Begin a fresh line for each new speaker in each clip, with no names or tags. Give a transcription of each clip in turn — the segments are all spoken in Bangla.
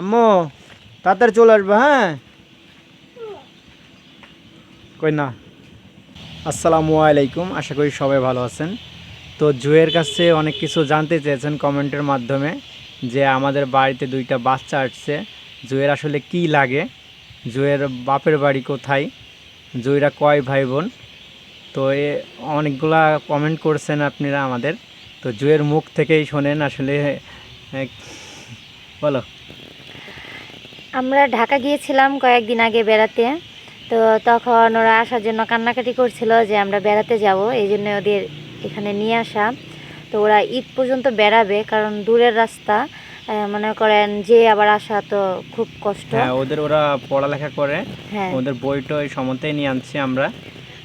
আম্মু, তাড়াতাড়ি চলে আসবে হ্যাঁ? কই না? আসসালামু আলাইকুম, আশা করি সবাই ভালো আছেন। তো জুয়ের কাছে অনেক কিছু জানতে চেয়েছেন কমেন্টের মাধ্যমে, যে আমাদের বাড়িতে দুইটা বাচ্চা আসছে। জুয়ের আসলে কি লাগে? জুয়ের বাপের বাড়ি কোথায়? জুয়েরা কয় ভাই বোন তো এ অনেকগুলা কমেন্ট করছেন আপনারা আমাদের। তো জুয়ের মুখ থেকেই শোনেন আসলে বলো।
আমরা ঢাকা গিয়েছিলাম কয়েকদিন আগে বেড়াতে। তো তখন ওরা আসার জন্য কান্নাকাটি করছিল যে আমরা বেড়াতে যাব এই জন্য ওদের এখানে নিয়ে আসা। তো ওরা ঈদ পর্যন্ত বেড়াবে কারণ দূরের রাস্তা মনে করেন যে আবার আসা তো খুব কষ্ট।
হ্যাঁ ওদের ওরা পড়ালেখা করে
হ্যাঁ।
ওদের বইটা ওই সমতেই নিয়ে আনছি আমরা।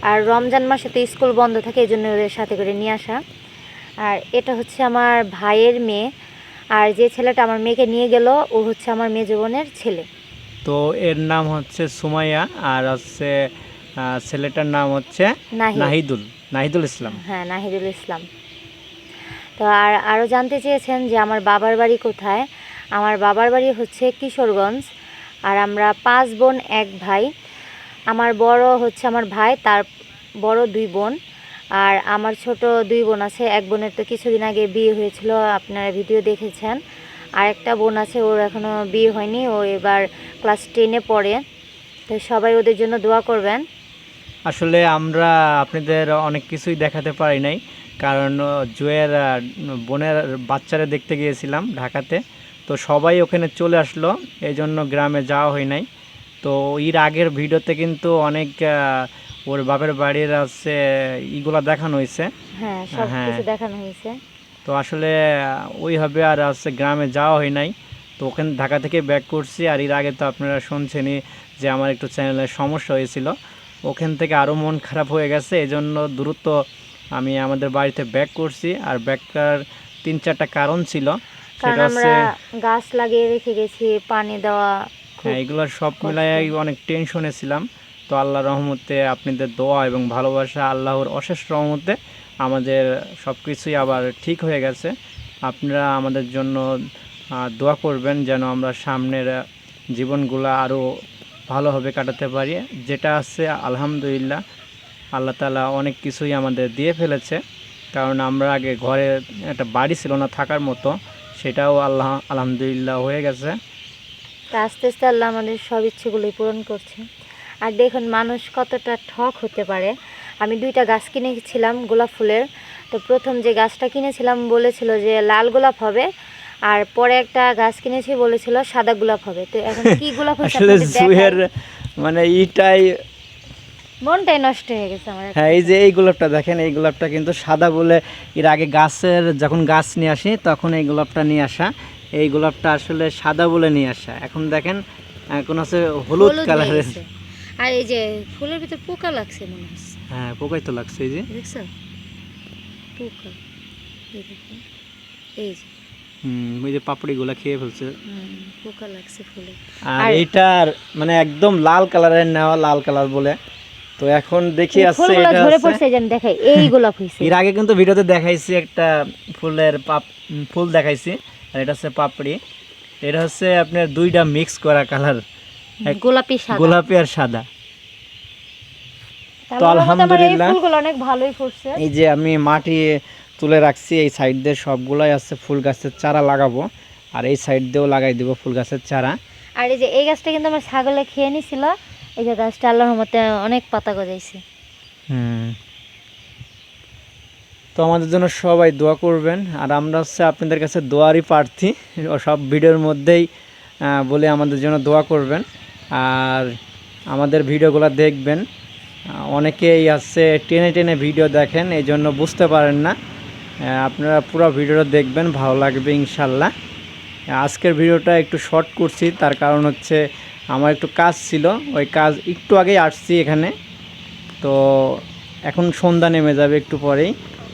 আর রমজান মাসে তো স্কুল বন্ধ থাকে এই জন্য ওদের সাথে করে নিয়ে আসা। আর এটা হচ্ছে আমার ভাইয়ের মেয়ে আর যে ছেলেটা আমার মেয়েকে নিয়ে গেল ও হচ্ছে আমার মেয়ে বোনের ছেলে।
তো এর নাম হচ্ছে সুমাইয়া আর হচ্ছে ছেলেটার নাম হচ্ছে
নাহিদ।
নাহিদুল নাহিদুল ইসলাম।
হ্যাঁ নাহিদুল ইসলাম। তো আর আরও জানতে চেয়েছেন যে আমার বাবার বাড়ি কোথায়? আমার বাবার বাড়ি হচ্ছে কিশোরগঞ্জ আর আমরা পাঁচ বোন এক ভাই। আমার বড় হচ্ছে আমার ভাই তার বড় দুই বোন। আর আমার ছোট দুই বোন আছে, এক বোনের তো কিছুদিন আগে বিয়ে হয়েছিল, আপনারা ভিডিও দেখেছেন। আর একটা বোন আছে, ওর এখনও বিয়ে হয়নি, ও এবার ক্লাস টেনে পড়ে। তো সবাই ওদের জন্য দোয়া করবেন।
আসলে আমরা আপনাদের অনেক কিছুই দেখাতে পারি নাই, কারণ জুয়ের বোনের বাচ্চারা দেখতে গিয়েছিলাম ঢাকাতে। তো সবাই ওখানে চলে আসলো এই জন্য গ্রামে যাওয়া হয় নাই। তো এর আগের ভিডিওতে কিন্তু অনেক ওর বাপের বাড়ির আছে ইগুলা দেখানো হয়েছে।
হ্যাঁ সব
হ্যাঁ।
কিছু দেখানো হয়েছে।
তো আসলে আহ, ওইভাবে আর হচ্ছে গ্রামে যাওয়া হয় নাই। তো ওখানে ঢাকা থেকে ব্যাক করছি আর এর আগে তো আপনারা শুনছেনই যে আমার একটু চ্যানেলের সমস্যা হয়েছিল। ওখান থেকে আরও মন খারাপ হয়ে গেছে এই জন্য দ্রুত আমি আমাদের বাড়িতে ব্যাক করছি। আর ব্যাক করার তিন চারটা কারণ ছিল। সেটা হচ্ছে
গাছ লাগিয়ে রেখে গেছি পানি দেওয়া
হ্যাঁ এগুলো সব মিলাই অনেক টেনশনে ছিলাম। তো আল্লাহ রহমতে আপনাদের দোয়া এবং ভালোবাসা, আল্লাহর অশেষ রহমতে আমাদের সব কিছুই আবার ঠিক হয়ে গেছে। আপনারা আমাদের জন্য দোয়া করবেন যেন আমরা সামনের জীবনগুলো আরও ভালোভাবে কাটাতে পারি। যেটা আছে, আলহামদুলিল্লাহ, আল্লাহ তালা অনেক কিছুই আমাদের দিয়ে ফেলেছে। কারণ আমরা আগে ঘরে একটা বাড়ি ছিল না থাকার মতো, সেটাও আল্লাহ, আলহামদুলিল্লাহ হয়ে গেছে।
আস্তে আস্তে আল্লাহ আমাদের সব ইচ্ছেগুলোই পূরণ করছে। আর দেখুন মানুষ কতটা ঠক হতে পারে। আমি দুইটা গাছ কিনেছিলাম গোলাপ ফুলের। তো প্রথম যে গাছটা কিনেছিলাম বলেছিল যে লাল গোলাপ হবে আর পরে একটা গাছ কিনেছি বলেছিল সাদা গোলাপ হবে। তো এখন কি গোলাপ
মানে ইটাই
মনটাই নষ্ট হয়ে গেছে আমার
হ্যাঁ এই যে এই গোলাপটা দেখেন এই গোলাপটা কিন্তু সাদা বলে এর আগে গাছের যখন গাছ নিয়ে আসি তখন এই গোলাপটা নিয়ে আসা। এই গোলাপটা আসলে সাদা বলে নিয়ে আসা। এখন দেখেন এখন আছে হলুদ কালারের।
আর এই যে ফুলের ভিতর পোকা লাগছে মনে হচ্ছে
হ্যাঁ পোকাই তো লাগছে এই যে।
দেখছ? পোকা। এই যে।
হুম ওই যে পাপড়িগুলা খেয়ে ফেলছে।
পোকা লাগছে ফুলে
আর এইটার মানে একদম লাল কালারের নেওয়া লাল কালার বলে। তো এখন দেখি
ফুলগুলো
এটা হচ্ছে-
পড়ছে যেন দেখাই এই গোলাপ হইছে
এর আগে কিন্তু ভিডিওতে দেখাইছি একটা ফুলের পাপ ফুল দেখাইছি। আর এটা হচ্ছে পাপড়ি। এটা হচ্ছে আপনার দুইটা মিক্স করা কালার।
গোলাপি সাদা।
গোলাপি আর সাদা। তো আলহামদুলিল্লাহ।
ফুলগুলো অনেক ভালোই ফুটছে।
এই যে আমি মাটি তুলে রাখছি এই সাইড দিয়ে সবগুলাই আছে ফুল গাছের চারা লাগাবো। আর এই সাইড দিয়েও লাগাই দিব ফুল গাছের চারা।
আর এই যে এই গাছটা কিন্তু আমার ছাগলে খেয়ে নিছিল। এই যে গাছটা আল্লাহর রহমতে অনেক পাতা গজাইছে।
হুম। তো আমাদের জন্য সবাই দোয়া করবেন। আর আমরা হচ্ছে আপনাদের কাছে দোয়ারই প্রার্থী। সব ভিডিওর মধ্যেই বলে আমাদের জন্য দোয়া করবেন। আর আমাদের ভিডিওগুলো দেখবেন। অনেকেই আছে টেনে টেনে ভিডিও দেখেন এই জন্য বুঝতে পারেন না। আপনারা পুরো ভিডিওটা দেখবেন, ভালো লাগবে ইনশাল্লাহ। আজকের ভিডিওটা একটু শর্ট করছি, তার কারণ হচ্ছে আমার একটু কাজ ছিল, ওই কাজ একটু আগেই আসছি এখানে। তো এখন সন্ধ্যা নেমে যাবে একটু পরেই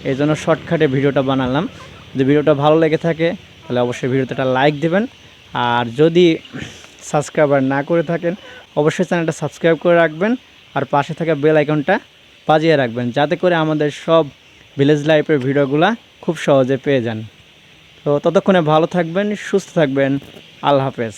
এই জন্য শর্টকাটে ভিডিওটা বানালাম। যদি ভিডিওটা ভালো লেগে থাকে, তাহলে অবশ্যই ভিডিওতে একটা লাইক দেবেন। আর যদি সাবস্ক্রাইবার না করে থাকেন, অবশ্যই চ্যানেলটা সাবস্ক্রাইব করে রাখবেন আর পাশে থাকা বেল আইকনটা বাজিয়ে রাখবেন যাতে করে আমাদের সব ভিলেজ লাইফের ভিডিওগুলা খুব সহজে পেয়ে যান। তো ততক্ষণে ভালো থাকবেন, সুস্থ থাকবেন, আল্লাহ হাফেজ।